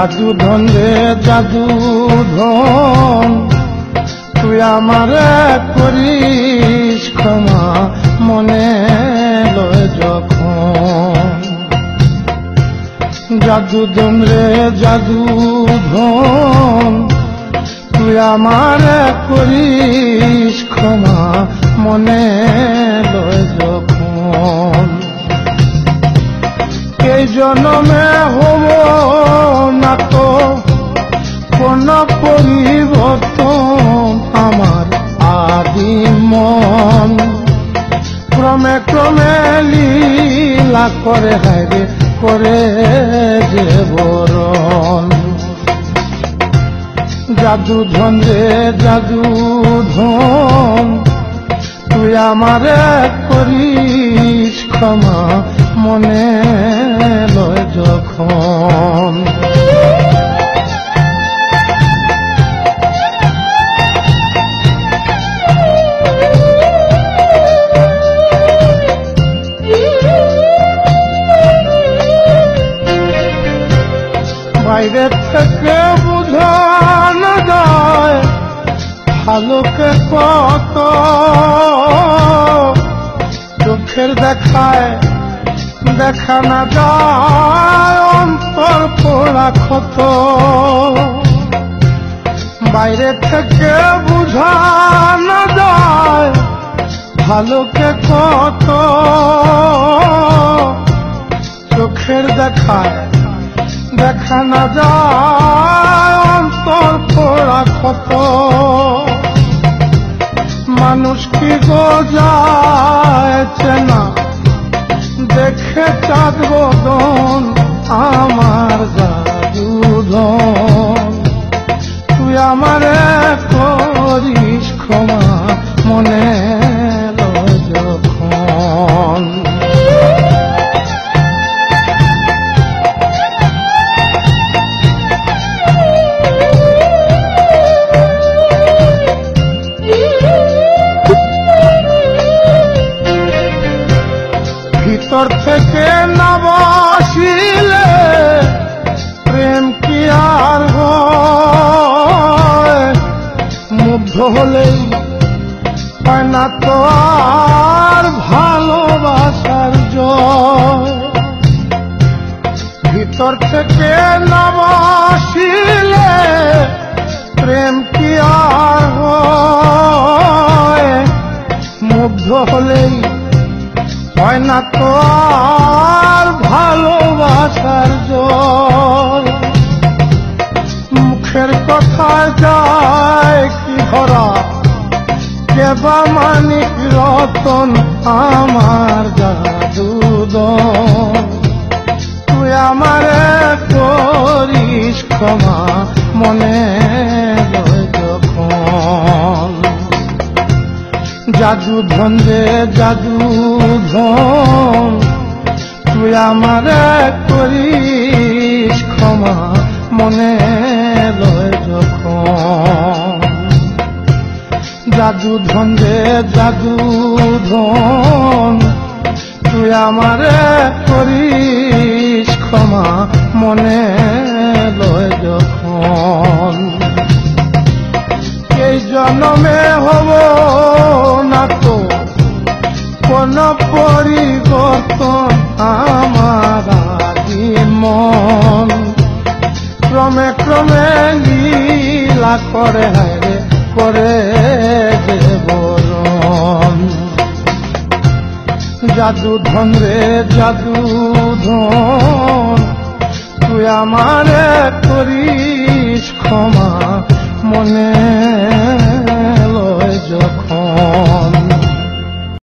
জাদু ধন রে, জাদু ধন। তুই আমারে করিস ক্ষমা, মনে লয় যখন। জাদু ধন রে, জাদু ধন। তুই আমারে করিস ক্ষমা, মনে লয় যখন। এই জন্মে হব না তো কোন পরিবর্তন আমার আদি মন। ক্রমে ক্রমে লীলা করে হাইরে করে যে বরণ। জাদু ধন রে জাদু ধন, তুই আমারে করিস ক্ষমা মনে লয় যখন। বাইরে থেকে বুঝানো যায়। ভালোকে কত চোখের দেখায় দেখা না যায়। অন্তর পোড়া ক্ষত। বাইরে থেকে বুঝানো যায়। ভালোকে কত চোখের দেখায় দেখা না যায়, অন্তর খোড়া কত। মানুষ কি গো যায় দেখে চাঁদ বদন আমার জাদুধন হলেই হয় না তো আর ভালোবাসার ভিতর থেকে না বসিলে প্রেম কি আর মুগ্ধ হলেই হয় না তো আর কেবা মানিক রতন, আমার জাদুদন তুই আমারে করিস ক্ষমা, মনে জাদু ধন রে জাদু ধন। তুই আমারে করিস ক্ষমা, মনে লয় যখন। জাদু ধন রে জাদু ধন। তুই আমারে করিস ক্ষমা, মনে লয় যখন। এই জন্মে হব না তো, কোন পরিবর্তন আমার মন। ক্রমে ক্রমে লীলা করে করে জাদু ধন রে জাদু ধন। তুই আমারে করিস ক্ষমা মনে।